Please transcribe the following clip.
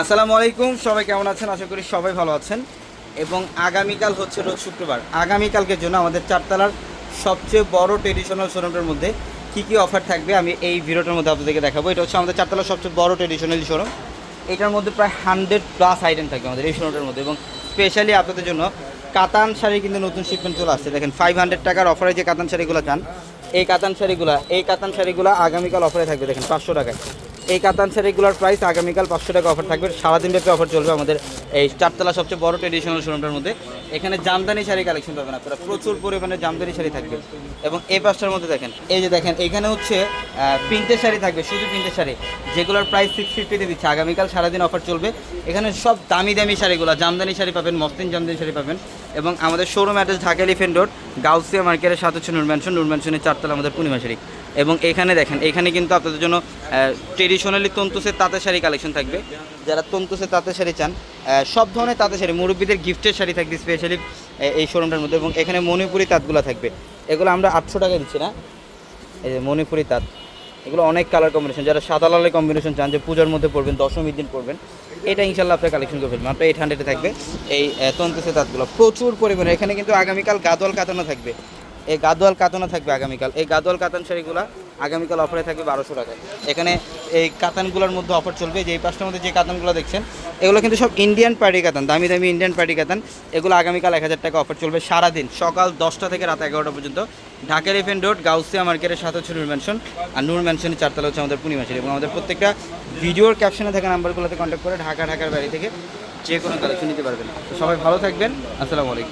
আসসালামু আলাইকুম, সবাই কেমন আছেন? আশা করি সবাই ভালো আছেন। এবং আগামীকাল হচ্ছে রোজ শুক্রবার। আগামীকালকের জন্য আমাদের চারতলার সবচেয়ে বড় ট্রেডিশনাল শোরুমটার মধ্যে কী কী অফার থাকবে আমি এই ভিডিওটার মধ্যে আপনাদেরকে দেখাবো। এটা হচ্ছে আমাদের চারতলার সবচেয়ে বড় ট্রেডিশনাল শোরুম এটার মধ্যে প্রায় হান্ড্রেড প্লাস আইটেম থাকবে আমাদের এই শোরুমটার মধ্যে। এবং স্পেশালি আপনাদের জন্য কাতান শাড়ি কিন্তু নতুন শিপমেন্ট চলে আসছে। দেখেন ফাইভ হান্ড্রেড টাকার অফারে যে কাতান শাড়িগুলো চান, এই কাতান শাড়িগুলো, এই কাতান শাড়িগুলো আগামীকাল অফারে থাকবে। দেখেন পাঁচশো টাকায়। এই কাতান শাড়িগুলোর প্রাইস আগামীকাল পাঁচশো টাকা অফার থাকবে। সারাদিন ব্যাপী অফার চলবে আমাদের এই চারতলা সবচেয়ে বড় ট্রেডিশনাল শোরুমটার মধ্যে। এখানে জামদানি শাড়ি কালেকশন পাবেন আপনারা। প্রচুর পরিমাণে জামদানি শাড়ি থাকবে। এবং এই পাঁচটার মধ্যে দেখেন, এই যে দেখেন, এখানে হচ্ছে প্রিন্টের শাড়ি থাকবে, শুধু প্রিন্টের শাড়ি। যেগুলোর প্রাইস সিক্স ফিফটিতে দিচ্ছে। আগামীকাল সারাদিন অফার চলবে। এখানে সব দামি দামি শাড়িগুলো, জামদানি শাড়ি পাবেন মসলিন জামদানি শাড়ি পাবেন। এবং আমাদের showroom address Dhaka elephant road Gausia মার্কেটের সাথে হচ্ছে নুর ম্যানশন নুর চারতলা আমাদের পূর্ণিমা শাড়ি। এবং এখানে দেখেন, এখানে কিন্তু আপনাদের জন্য ট্রেডিশনালি তন্তুসের তাঁতের শাড়ি কালেকশন থাকবে। যারা তন্তুসের তাঁতের শাড়ি চান সব ধরনের তাঁতের শাড়ি, মুরব্বীদের গিফটের শাড়ি থাকবে স্পেশালি এই শোরুমটার মধ্যে এবং এখানে মণিপুরি তাঁতগুলো থাকবে। এগুলো আমরা আটশো টাকায় দিচ্ছি না। এই যে মণিপুরি তাঁত, এগুলো অনেক কালার কম্বিনেশন যারা সাদা লালের কম্বিনেশন চান, যে পূজার মধ্যে পড়বেন দশমীর দিন পড়বেন এটা ইনশাল্লাহ আপনার কালেকশন করে ফেলবেন। আপনার এইট হান্ড্রেডে থাকবে। এই তন্তুসে তাঁতগুলো প্রচুর পরিমাণে, এখানে কিন্তু আগামীকাল গাদল কাতানো থাকবে। এই গাদোয়াল কাতানো থাকবে আগামীকাল। এই গাদোয়াল কাতান শাড়িগুলো আগামীকাল অফারে থাকবে বারোশো টাকায়। এখানে এই কাতানগুলোর মধ্যে অফার চলবে। যে এই পাঁচটার মধ্যে যে কাতানগুলো দেখছেন, এগুলো কিন্তু সব ইন্ডিয়ান পার্টি কাতান, দামি দামি ইন্ডিয়ান পার্টি কাতান। এগুলো আগামীকাল এক হাজার টাকা অফার চলবে সারাদিন, সকাল দশটা থেকে রাত এগারোটা পর্যন্ত। ঢাকা এলিফেন্ট রোড গাউসিয়া মার্কেটের সাথে হচ্ছে নূর ম্যানশন আর নূর ম্যানশনের চারতলা হচ্ছে আমাদের পূর্ণিমাশারি এবং আমাদের প্রত্যেকটা ভিডিওর ক্যাপশনে থাকা নাম্বারগুলোতে কন্ট্যাক্ট করে ঢাকা, ঢাকার বাড়ি থেকে যে কোনো কালেকশন নিতে পারবেন। সবাই ভালো থাকবেন। আসসালামু আলাইকুম।